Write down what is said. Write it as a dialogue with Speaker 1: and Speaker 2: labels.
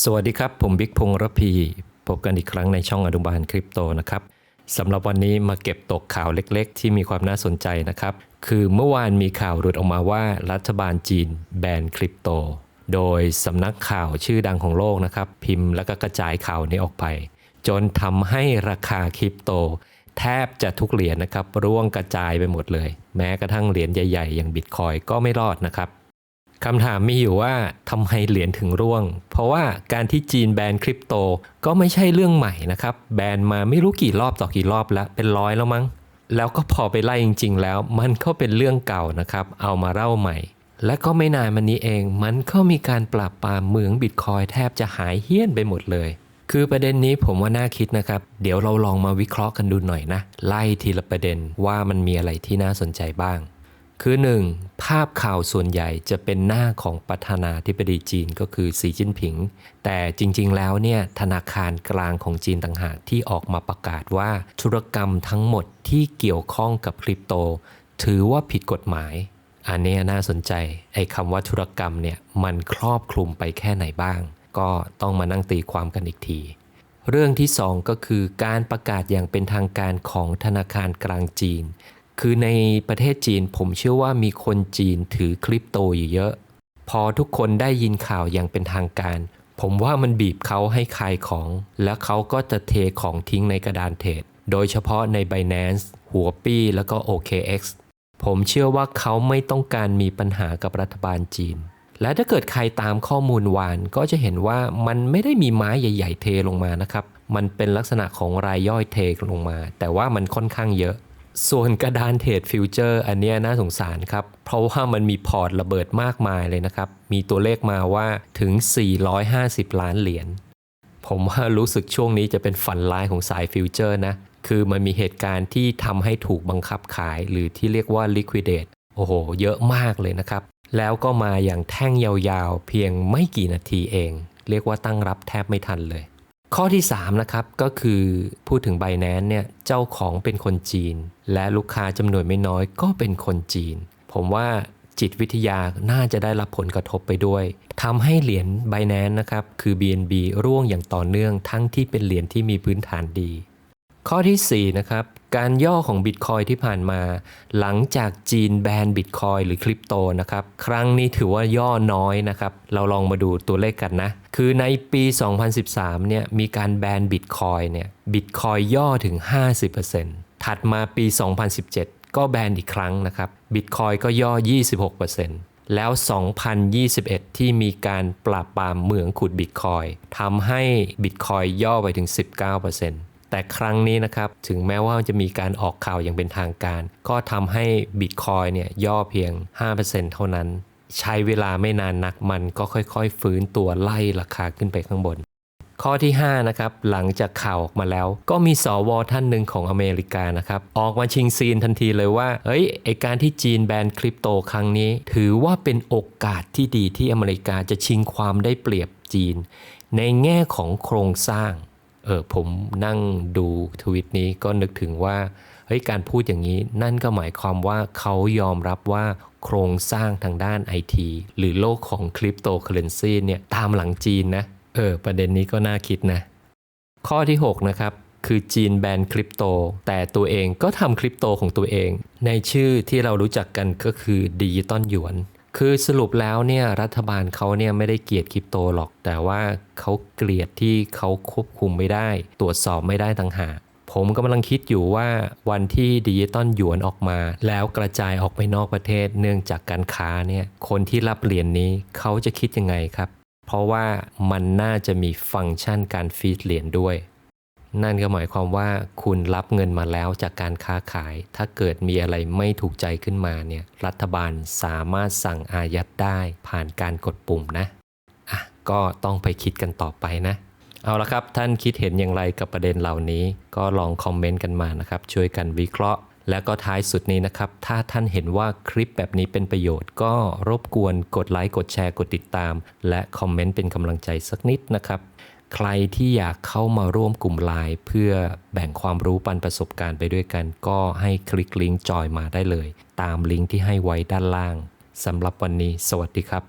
Speaker 1: สวัสดีครับ ผมบิ๊กพงษ์ระพีพบกันอีกครั้งในช่องอนุบาลคริปโตนะครับสำหรับวันนี้มาเก็บตกข่าวเล็กๆ ที่มีความน่าสนใจนะครับ คือเมื่อวานมีข่าวหลุดออกมาว่ารัฐบาลจีนแบนคริปโต โดยสำนักข่าวชื่อดังของโลกนะครับ พิมพ์แล้วก็กระจายข่าวนี้ออกไป จนทำให้ราคาคริปโต แทบจะทุกเหรียญนะครับร่วงกระจายไปหมดเลย แม้กระทั่งเหรียญใหญ่ ๆ อย่างบิตคอยก็ไม่รอดนะครับ คำถามมีอยู่ว่าทำไมเหรียญถึงร่วง เพราะว่าการที่จีนแบนคริปโตก็ไม่ใช่เรื่องใหม่นะครับ แบนมาไม่รู้กี่รอบต่อกี่รอบแล้ว เป็นร้อยแล้วมั้ง แล้วก็พอไปไล่จริง ๆ แล้ว มันก็เป็นเรื่องเก่านะครับ เอามาเล่าใหม่ และก็ไม่นานมานี้เอง มันก็มีการปราบปรามเมืองบิตคอยแทบจะหายเฮี้ยนไปหมดเลย คือประเด็นนี้ผมว่าน่าคิดนะครับ เดี๋ยวเราลองมาวิเคราะห์กันดูหน่อยนะ ไล่ทีละประเด็นว่ามันมีอะไรที่น่าสนใจบ้าง คือ 1. ภาพข่าวส่วนใหญ่จะเป็นหน้าของประธานาธิบดีจีนก็คือสีจิ้นผิง แต่จริงๆแล้วเนี่ยธนาคารกลางของจีนต่างหากที่ออกมาประกาศว่าธุรกรรมทั้งหมดที่เกี่ยวข้องกับคริปโต ถือว่าผิดกฎหมาย อันนี้น่าสนใจไอ้คำว่าธุรกรรมเนี่ยมันครอบคลุมไปแค่ไหนบ้าง ก็ต้องมานั่งตีความกันอีกทีเรื่องที่ 2 ก็คือการประกาศอย่างเป็นทางการของธนาคารกลางจีน คือในประเทศจีนผมเชื่อว่ามีคนจีนถือคริปโตอยู่เยอะ พอทุกคนได้ยินข่าวอย่างเป็นทางการ ผมว่ามันบีบเขาให้ขายของ แล้วเขาก็จะเทของทิ้งในกระดานเทรดโดยเฉพาะใน Binance หัวปี้แล้วก็ OKX ผมเชื่อว่าเขาไม่ต้องการมีปัญหากับรัฐบาลจีน และถ้าเกิดใครตามข้อมูลวานก็จะเห็นว่ามันไม่ได้มีไม้ใหญ่ ๆ เทลงมานะครับ มันเป็นลักษณะของรายย่อยเทลงมา แต่ว่ามันค่อนข้างเยอะ ส่วนกระดานเทรดฟิวเจอร์อันนี้น่าสงสารครับ เพราะว่ามันมีพอร์ตระเบิดมากมายเลยนะครับ มีตัวเลขมาว่าถึง 450 ล้านเหรียญผมว่ารู้สึกช่วงนี้จะเป็นฝันร้ายของสายฟิวเจอร์นะ คือมันมีเหตุการณ์ที่ทำให้ถูกบังคับขาย หรือที่เรียกว่า liquidate โอ้โห เยอะมากเลยนะครับ แล้วก็มาอย่างแท่งยาวๆ เพียงไม่กี่นาทีเอง เรียกว่าตั้งรับแทบไม่ทันเลย ข้อที่3นะครับก็คือพูดถึง b บแนนเนี่ยเจ้าของเป็นคนจีน และลูกค้าจำนวนไม่น้อยก็เป็นคนจีน ผมว่าจิตวิทยาน่าจะได้รับผลกระทบไปด้วยทำให้เหรียญ b บ n a n c e นะครับ คือ BNB ร่วงอย่างต่อเนื่องทั้งที่เป็นเหรียญที่มีพื้นฐานดี ข้อที่4นะครับ การย่อของบิตคอยที่ผ่านมา หลังจากจีนแบนบิตคอยหรือคริปโตนะครับ ครั้งนี้ถือว่าย่อน้อยนะครับ เราลองมาดูตัวเลขกันนะ คือในปี 2013 เนี่ยมีการแบนบิตคอยเนี่ยบิตคอยย่อถึง 50%ถัดมาปี 2017 ก็แบนอีกครั้งนะครับบิตคอยก็ย่อ 26%แล้ว 2021 ที่มีการปราบปรามเหมืองขุดบิตคอยทำให้บิตคอยย่อไปถึง 19% แต่ครั้งนี้นะครับ ถึงแม้ว่าจะมีการออกข่าวอย่างเป็นทางการ ก็ทำให้บิตคอยเนี่ยย่อเพียง 5%เท่านั้น ใช้เวลาไม่นานนักมันก็ค่อยๆ ฟื้นตัวไล่ราคาขึ้นไปข้างบน ข้อที่ 5 นะครับ หลังจากข่าวออกมาแล้ว ก็มีสวท่านหนึ่งของอเมริกานะครับ ออกมาชิงซีนทันทีเลยว่าเฮ้ยไอการที่จีนแบนคริปโตครั้งนี้ ถือว่าเป็นโอกาสที่ดีที่อเมริกาจะชิงความได้เปรียบจีน ในแง่ของโครงสร้าง เออผมนั่งดูทวิตนี้ก็นึกถึงว่าเฮ้ยการพูดอย่างนี้นั่นก็หมายความว่าเขายอมรับว่าโครงสร้างทางด้านไอทีหรือโลกของคริปโตเคอเรนซีเนี่ยตามหลังจีนนะเออประเด็นนี้ก็น่าคิดนะ ข้อที่ 6 นะครับ คือจีนแบนคริปโต แต่ตัวเองก็ทำคริปโตของตัวเอง ในชื่อที่เรารู้จักกันก็คือดิจิตอลหยวน คือสรุปแล้วเนี่ยรัฐบาลเขาเนี่ยไม่ได้เกลียดคริปโตหรอก แต่ว่าเขาเกลียดที่เขาควบคุมไม่ได้ ตรวจสอบไม่ได้ต่างหากผมกำลังคิดอยู่ว่าวันที่ดิจิตอลหยวนออกมา แล้วกระจายออกไปนอกประเทศเนื่องจากการค้าเนี่ยคนที่รับเหรียญนนี้เขาจะคิดยังไงครับ เพราะว่ามันน่าจะมีฟังก์ชันการฟีดเหรียญด้วย นั่นก็หมายความว่าคุณรับเงินมาแล้วจากการค้าขาย ถ้าเกิดมีอะไรไม่ถูกใจขึ้นมาเนี่ยรัฐบาลสามารถสั่งอายัดได้ผ่านการกดปุ่มนะอะก็ต้องไปคิดกันต่อไปนะ เอาละครับท่านคิดเห็นอย่างไรกับประเด็นเหล่านี้ ก็ลองคอมเมนต์กันมานะครับ ช่วยกันวิเคราะห์ แล้วก็ท้ายสุดนี้นะครับ ถ้าท่านเห็นว่าคลิปแบบนี้เป็นประโยชน์ ก็รบกวนกดไลค์กดแชร์กดติดตาม และคอมเมนต์เป็นกำลังใจสักนิดนะครับ ใครที่อยากเข้ามาร่วมกลุ่มไลน์เพื่อแบ่งความรู้ปันประสบการณ์ไปด้วยกัน ก็ให้คลิกลิงก์จอยมาได้เลย ตามลิงก์ที่ให้ไว้ด้านล่างสำหรับวันนี้ สวัสดีครับ